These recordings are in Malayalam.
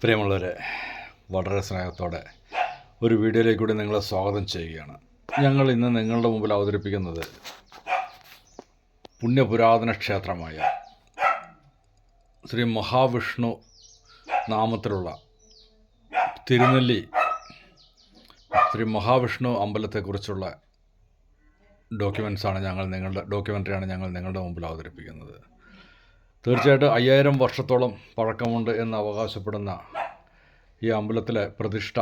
പ്രിയമുള്ളവരെ വളരെ സ്നേഹത്തോടെ ഒരു വീഡിയോയിലേക്ക് കൂടി നിങ്ങളെ സ്വാഗതം ചെയ്യുകയാണ്. ഞങ്ങൾ ഇന്ന് നിങ്ങളുടെ മുമ്പിൽ അവതരിപ്പിക്കുന്നത് പുണ്യപുരാതന ക്ഷേത്രമായ ശ്രീ മഹാവിഷ്ണു നാമത്തിലുള്ള തിരുനെല്ലി ശ്രീ മഹാവിഷ്ണു അമ്പലത്തെക്കുറിച്ചുള്ള ഡോക്യുമെൻസാണ് ഞങ്ങൾ നിങ്ങളുടെ ഡോക്യുമെന്ററിയാണ് ഞങ്ങൾ നിങ്ങളുടെ മുമ്പിൽ അവതരിപ്പിക്കുന്നത്. തീർച്ചയായിട്ടും അയ്യായിരം വർഷത്തോളം പഴക്കമുണ്ട് എന്ന് അവകാശപ്പെടുന്ന ഈ അമ്പലത്തിലെ പ്രതിഷ്ഠ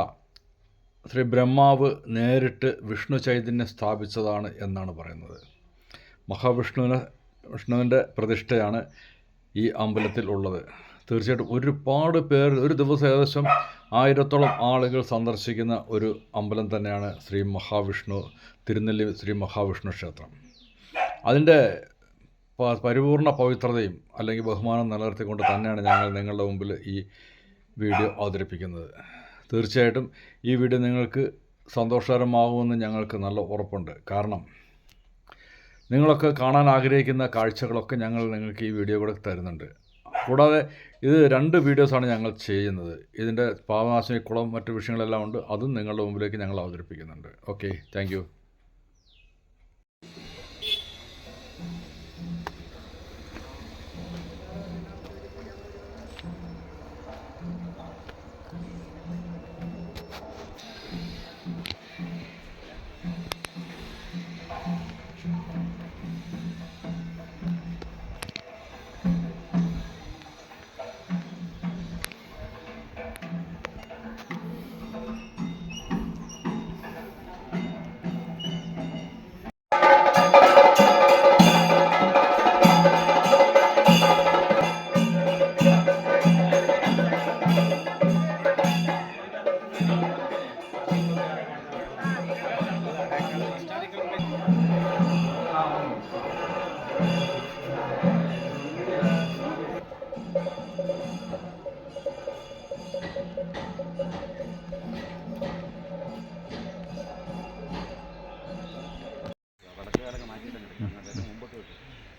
ശ്രീ ബ്രഹ്മാവ് നേരിട്ട് വിഷ്ണു ചൈതന്യം സ്ഥാപിച്ചതാണ് എന്നാണ് പറയുന്നത്. മഹാവിഷ്ണുവിനെ വിഷ്ണുവിന്റെ പ്രതിഷ്ഠയാണ് ഈ അമ്പലത്തിൽ ഉള്ളത്. തീർച്ചയായിട്ടും ഒരുപാട് പേർ ഒരു ദിവസം ഏകദേശം ആയിരത്തോളം ആളുകൾ സന്ദർശിക്കുന്ന ഒരു അമ്പലം തന്നെയാണ് ശ്രീ മഹാവിഷ്ണു തിരുനെല്ലി ശ്രീ മഹാവിഷ്ണു ക്ഷേത്രം. അതിന്റെ പരിപൂർണ പവിത്രതയും അല്ലെങ്കിൽ ബഹുമാനം നിലനിർത്തിക്കൊണ്ട് തന്നെയാണ് ഞങ്ങൾ നിങ്ങളുടെ മുമ്പിൽ ഈ വീഡിയോ അവതരിപ്പിക്കുന്നത്. തീർച്ചയായിട്ടും ഈ വീഡിയോ നിങ്ങൾക്ക് സന്തോഷകരമാകുമെന്ന് ഞങ്ങൾക്ക് നല്ല ഉറപ്പുണ്ട്. കാരണം നിങ്ങളൊക്കെ കാണാൻ ആഗ്രഹിക്കുന്ന കാഴ്ചകളൊക്കെ ഞങ്ങൾ നിങ്ങൾക്ക് ഈ വീഡിയോ കൂടെ തരുന്നുണ്ട്. കൂടാതെ ഇത് രണ്ട് വീഡിയോസാണ് ഞങ്ങൾ ചെയ്യുന്നത്. ഇതിന്റെ പാവനാശിനി കുളം മറ്റു വിഷയങ്ങളെല്ലാം ഉണ്ട്. അതും നിങ്ങളുടെ മുമ്പിലേക്ക് ഞങ്ങൾ അവതരിപ്പിക്കുന്നുണ്ട്. ഓക്കെ താങ്ക്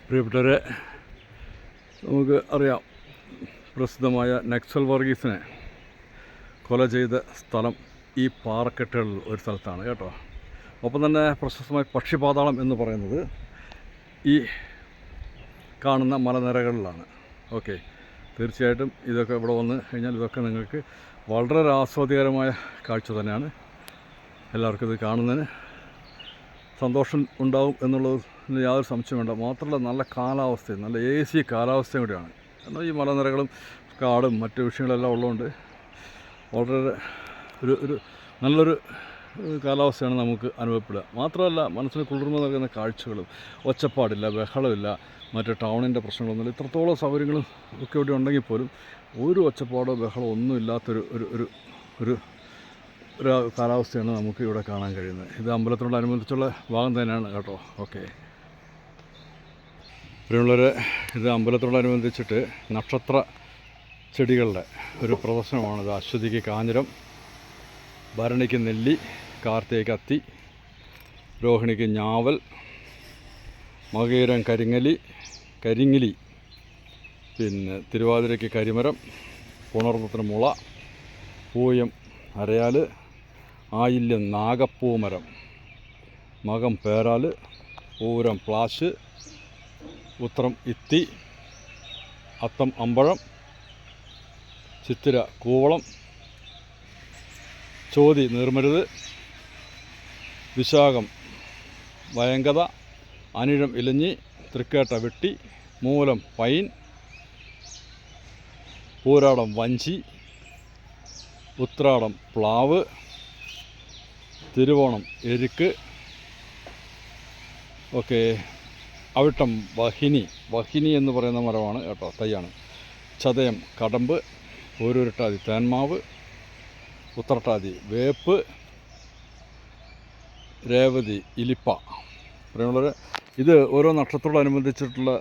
പ്രിയപ്പെട്ടവരെ നമുക്ക് അറിയാം പ്രസിദ്ധമായ നക്സൽ വർഗീസിനെ കൊല ചെയ്ത സ്ഥലം ഈ പാറക്കെട്ടുകളിൽ ഒരു സ്ഥലത്താണ് കേട്ടോ. ഒപ്പം തന്നെ പ്രശസ്തമായ പക്ഷിപാതാളം എന്ന് പറയുന്നത് ഈ കാണുന്ന മലനിരകളിലാണ്. ഓക്കെ തീർച്ചയായിട്ടും ഇതൊക്കെ ഇവിടെ വന്ന് കഴിഞ്ഞാൽ ഇതൊക്കെ നിങ്ങൾക്ക് വളരെ ആസ്വാദ്യകരമായ കാഴ്ച തന്നെയാണ്. എല്ലാവർക്കും ഇത് കാണുന്നതിന് സന്തോഷം ഉണ്ടാവും എന്നുള്ളത് യാതൊരു സംശയം വേണ്ട. മാത്രമല്ല നല്ല കാലാവസ്ഥയും നല്ല എ സി കാലാവസ്ഥയും കൂടിയാണ്. എന്നാൽ ഈ മലനിരകളും കാടും മറ്റു വിഷയങ്ങളെല്ലാം ഉള്ളതുകൊണ്ട് വളരെ ഒരു ഒരു നല്ലൊരു കാലാവസ്ഥയാണ് നമുക്ക് അനുഭവപ്പെടുക. മാത്രമല്ല മനസ്സിന് കുളിർമ നൽകുന്ന കാഴ്ചകളും ഒച്ചപ്പാടില്ല ബഹളമില്ല മറ്റ് ടൗണിന്റെ പ്രശ്നങ്ങളൊന്നുമില്ല ഇത്രത്തോളം സൗകര്യങ്ങളും ഒക്കെ ഇവിടെ ഉണ്ടെങ്കിൽ പോലും ഒരു ഒച്ചപ്പാടോ ബഹളമോ ഒന്നും ഇല്ലാത്തൊരു ഒരു ഒരു ഒരു ഒരു കാലാവസ്ഥയാണ് നമുക്ക് ഇവിടെ കാണാൻ കഴിയുന്നത്. ഇത് അമ്പലത്തിനോടനുബന്ധിച്ചുള്ള ഭാഗം തന്നെയാണ് കേട്ടോ. ഓക്കെ. പ്രിയമുള്ളവർ ഇത് അമ്പലത്തോടനുബന്ധിച്ചിട്ട് നക്ഷത്ര ചെടികളുടെ ഒരു പ്രദർശനമാണ്. ഇത് അശ്വതിക്ക് കാഞ്ഞിരം ഭരണിക്ക് നെല്ലി കാർത്തിക കത്തി രോഹിണിക്ക് ഞാവൽ മകീരം കരിങ്ങലി കരിങ്ങിലി പിന്നെ തിരുവാതിരയ്ക്ക് കരിമരം പുണർന്നത്തിന് മുള പൂയം അരയാൽ ആയില്യം നാഗപ്പൂമരം മകം പേരാൽ പൂരം പ്ലാശ് ഉത്രം ഇത്തി അത്തം അമ്പഴം ചിത്തിര കൂവളം ചോതി നീർമരുത് വിശാഖം വയങ്കത അനിഴം ഇലഞ്ഞി തൃക്കേട്ട വെട്ടി മൂലം പൈൻ പൂരാടം വഞ്ചി ഉത്രാടം പ്ലാവ് തിരുവോണം എരുക്ക് ഓക്കെ അവിട്ടം വഹിനി വഹിനി എന്ന് പറയുന്ന മരമാണ് കേട്ടോ തൈയാണ്. ചതയം കടമ്പ് ഓരോരുട്ടാതി തേന്മാവ് ഉത്രട്ടാതി വേപ്പ് രേവതി ഇലിപ്പ. പറയുന്നത് ഇത് ഓരോ നക്ഷത്രത്തോടനുബന്ധിച്ചിട്ടുള്ള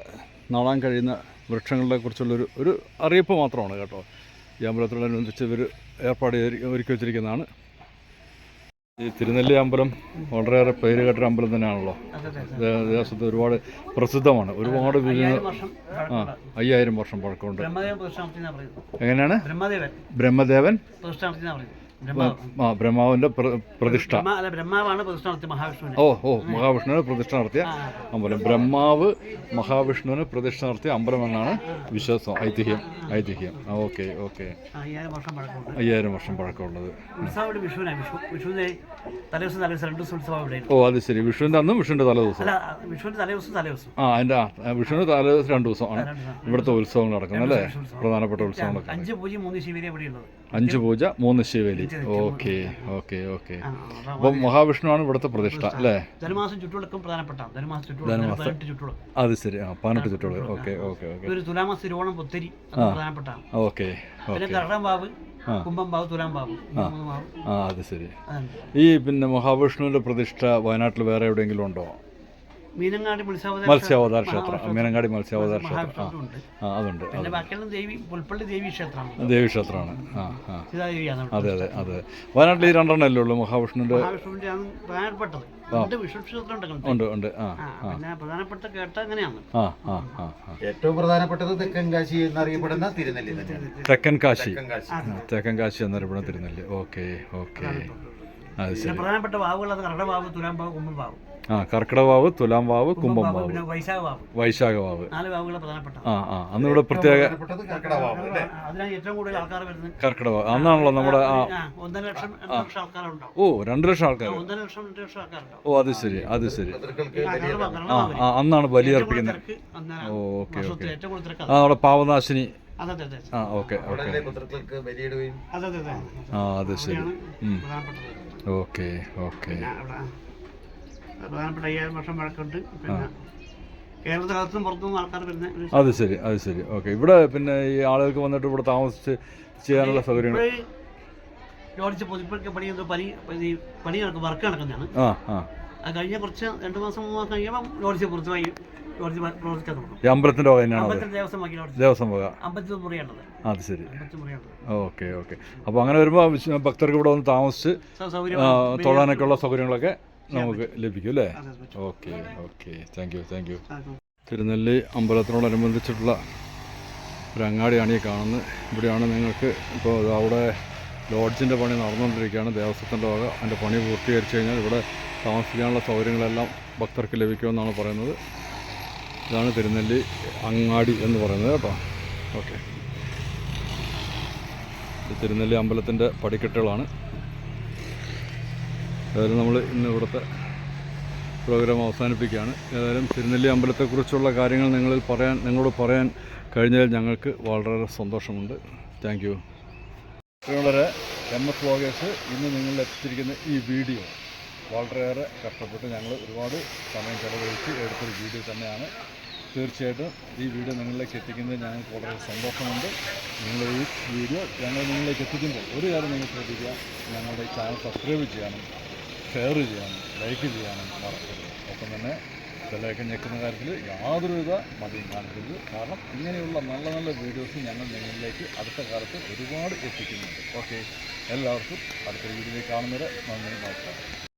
നടാൻ കഴിയുന്ന വൃക്ഷങ്ങളെ കുറിച്ചുള്ളൊരു ഒരു അറിയിപ്പ് മാത്രമാണ് കേട്ടോ. ഈ അമ്പലത്തോടനുബന്ധിച്ച് ഇവർ ഏർപ്പാട് ഒരുക്കി വച്ചിരിക്കുന്നതാണ്. ഈ തിരുനെല്ലി അമ്പലം വളരെയേറെ പേര് കേട്ടൊരു അമ്പലം തന്നെയാണല്ലോ. ദേശത്ത് ഒരുപാട് പ്രസിദ്ധമാണ്. ഒരുപാട് ആ അയ്യായിരം വർഷം പഴക്കമുണ്ട്. എങ്ങനെയാണ്? ബ്രഹ്മദേവൻ. ബ്രഹ്മദേവൻ പ്രതിഷ്ഠ. ആ ഓ ഓ മഹാവിഷ്ണുവിന് പ്രതിഷ്ഠ നടത്തിയ അമ്പലം. ബ്രഹ്മാവ് മഹാവിഷ്ണുവിന് പ്രതിഷ്ഠ നടത്തിയ അമ്പലം എന്നാണ് വിശ്വാസം ഐതിഹ്യം ഐതിഹ്യം. Okay okay. അയ്യായിരം വർഷം പഴക്കമുള്ളത്. ഉത്സവം വിഷുവിന്റെ ഉത്സവം ഓ അത് ശരി. വിഷുവിന്റെ അന്നും വിഷുവിന്റെ തലേദിവസം. ആ അതിന്റെ ആ തലേദിവസം തലേ ദിവസം രണ്ട് ദിവസമാണ് ഇവിടുത്തെ ഉത്സവങ്ങൾ നടക്കുന്നത് അല്ലേ? പ്രധാനപ്പെട്ട ഉത്സവങ്ങളൊക്കെ. അഞ്ച് പൂജ്യം മൂന്ന് ശിവരെ ഇവിടെ ഉള്ളത് അഞ്ച് പൂജ മൂന്ന് ശിവലി. Okay okay okay. ആ, മഹാവിഷ്ണു ആണ് അപ്പം മഹാവിഷ്ണുവാണ് ഇവിടുത്തെ പ്രതിഷ്ഠ അല്ലേ? ധനുമാസം ചുറ്റുവിളക്കും പ്രധാനപ്പെട്ട ധനുമാസം ചുറ്റുവിളക്കും പതിനെട്ട് ചുറ്റുവിളക്കും. അത് ശരി. ആ പതിനെട്ട് ചുറ്റുകൾ ഓക്കെ ഓക്കെ ഓക്കെ. ഒരു തുലാമാസം തിരുവോണം ഓക്കെ പിന്നെ ആ. അത് ശരി. ഈ പിന്നെ മഹാവിഷ്ണുവിന്റെ പ്രതിഷ്ഠ വയനാട്ടിൽ വേറെ എവിടെയെങ്കിലും ഉണ്ടോ? മീനങ്ങാടി മത്സ്യാവതാര ക്ഷേത്രം. മീനങ്ങാടി മത്സ്യാവതാര ക്ഷേത്രം. ആ അതുണ്ട് ദേവി ക്ഷേത്രമാണ്. ആ ആ. സീതാദേവിയാണ് അതെ അതെ അതെ. വയനാട്ടിൽ ഈ രണ്ടെണ്ണം അല്ലേ ഉള്ളൂ മഹാവിഷ്ണുവിന്റെ? ഉണ്ട് ഉണ്ട്. ആ ആ പിന്നെ പ്രധാനപ്പെട്ട കേട്ട എങ്ങനെയാണ് ആ ആ ആ ആ. ഏറ്റവും പ്രധാനപ്പെട്ടത് തെക്കൻ കാശി എന്നറിയപ്പെടുന്ന തിരുനെല്ലി തെക്കൻ കാശി. തെക്കൻ കാശി. എന്നറിയപ്പെടുന്ന തിരുനെല്ലി. Okay okay. അത് പിന്നെ ശരി. പ്രധാനപ്പെട്ട വാവുകൾ അത് കരട വാവ് തുലാം വാവ് കുമ്പം വാവ്. ആ കർക്കിടവാവ് തുലാം വാവ് കുംഭം വാവ് പിന്നെ വൈശാഖ വാവ് വൈശാഖ വാവ് നാല് വാവുകളെ പ്രധാനപ്പെട്ട. ആ ആ അന്ന് ഇവിടെ പ്രത്യേക അതിനാണ് ഏറ്റവും കൂടുതൽ ആൾക്കാർ വരുന്നത്. അന്നാണല്ലോ നമ്മുടെ ആ ആ, ഒന്നര ലക്ഷം രണ്ട് ലക്ഷം ആൾക്കാരുണ്ടാവും. ഓ രണ്ട് ലക്ഷം ആൾക്കാർ ഒന്നര ലക്ഷം രണ്ട് ലക്ഷം ഓ അത് ശരി അത് ശരി. ആ, ആ അന്നാണ് ബലി അർപ്പിക്കുന്നത് ഓ ഓക്കെ ഓക്കെ. ഏറ്റവും കൂടുതൽ തിരക്ക് ആ നമ്മുടെ പാവനാശിനി. അതെ അതെ അതെ. ആ ഓക്കെ ഓക്കെ. ആ അത് ശരി. Okay okay. പ്രധാനപ്പെട്ട അയ്യായിരം വർഷം വഴക്കുണ്ട്. പിന്നെ കേരളത്തിനകത്തും പുറത്തുനിന്ന് ആൾക്കാർ വരുന്ന ഒരു അത് ശരി അത് ശരി. ഓക്കെ. ഇവിടെ പിന്നെ ഈ ആളുകൾക്ക് വന്നിട്ട് ഇവിടെ താമസിച്ച് ചെയ്യാനുള്ള സൗകര്യങ്ങൾ ഇവിടെ പൊതിപ്പൊക്കെ പണി എന്തോ പണി പണി പണി നടക്കും വർക്ക് നടക്കുന്നതാണ്. ആ ആ. അത് കഴിഞ്ഞ കുറച്ച് രണ്ട് മാസം മൂന്ന് മാസം കഴിയുമ്പോൾ ലോഡിച്ച് പുറത്തുമായി ലോഡിച്ച് പ്രവർത്തിക്കാൻ തുടങ്ങും. ഈ അമ്പലത്തിന്റെ വക തന്നെയാണത് അമ്പലത്തിൽ ദേവസ്വമാക്കി ലോഡിച്ച് ദേവസ്വം വക. അമ്പലത്തിൽ മുറിയാണത്. അത് ശരി. അമ്പലത്തിൽ മുറിയാണത്. Okay okay. അപ്പോൾ അങ്ങനെ വരുമ്പോൾ ഭക്തർക്ക് ഇവിടെ വന്ന് താമസിച്ച് സൗ- സൗകര്യം ആ, തൊഴാനൊക്കെ ഉള്ള സൗകര്യങ്ങളൊക്കെ നമുക്ക് ലഭിക്കും അല്ലേ. Okay okay. Thank you thank you Thirunelli അമ്പലത്തിനോടനുബന്ധിച്ചിട്ടുള്ള ഒരു അങ്ങാടിയാണ് ഈ കാണുന്നത്. ഇവിടെയാണ് നിങ്ങൾക്ക് ഇപ്പോൾ അവിടെ ലോഡ്ജിന്റെ പണി നടന്നുകൊണ്ടിരിക്കുകയാണ്. ദേവസ്വത്തിന്റെ വക അതിന്റെ പണി പൂർത്തീകരിച്ച് കഴിഞ്ഞാൽ ഇവിടെ താമസിക്കാനുള്ള സൗകര്യങ്ങളെല്ലാം ഭക്തർക്ക് ലഭിക്കുമെന്നാണ് പറയുന്നത്. ഇതാണ് തിരുനെല്ലി അങ്ങാടി എന്ന് പറയുന്നത് കേട്ടോ. ഓക്കെ. തിരുനെല്ലി അമ്പലത്തിന്റെ പടിക്കെട്ടുകളാണ്. ഏതായാലും നമ്മൾ ഇന്ന് ഇവിടുത്തെ പ്രോഗ്രാം അവസാനിപ്പിക്കുകയാണ്. ഏതായാലും തിരുനെല്ലി അമ്പലത്തെക്കുറിച്ചുള്ള കാര്യങ്ങൾ നിങ്ങളിൽ പറയാൻ നിങ്ങളോട് പറയാൻ കഴിഞ്ഞാൽ ഞങ്ങൾക്ക് വളരെ സന്തോഷമുണ്ട്. താങ്ക് യു വളരെ എം എസ് വ്ളോഗേഴ്സ് ഇന്ന് നിങ്ങൾ എത്തിച്ചിരിക്കുന്ന ഈ വീഡിയോ വളരെയേറെ കഷ്ടപ്പെട്ട് ഞങ്ങൾ ഒരുപാട് സമയം ചെലവഴിച്ച് എടുത്തൊരു വീഡിയോ തന്നെയാണ്. തീർച്ചയായിട്ടും ഈ വീഡിയോ നിങ്ങളിലേക്ക് എത്തിക്കുന്നത് ഞങ്ങൾക്ക് വളരെ സന്തോഷമുണ്ട്. നിങ്ങൾ ഈ വീഡിയോ ഞങ്ങൾ നിങ്ങളിലേക്ക് എത്തിക്കുമ്പോൾ ഒരു കാര്യം നിങ്ങൾ ശ്രദ്ധിക്കുക. ഞങ്ങളുടെ ചാനൽ സബ്സ്ക്രൈബ് ചെയ്യാനും ഷെയർ ചെയ്യാനും ലൈക്ക് ചെയ്യാനും മറക്കരുത്. ഒപ്പം തന്നെ ബെല്ലൈക്കൻ ഞെക്കുന്ന കാര്യത്തിൽ യാതൊരുവിധ മടിയും കാണിക്കരുത്. കാരണം ഇങ്ങനെയുള്ള നല്ല നല്ല വീഡിയോസ് ഞങ്ങൾ നിങ്ങളിലേക്ക് അടുത്ത കാലത്ത് ഒരുപാട് എത്തിക്കുന്നുണ്ട്. ഓക്കെ. എല്ലാവർക്കും അടുത്തൊരു വീഡിയോയിൽ കാണുന്നവരെ നന്ദി നമസ്കാരം.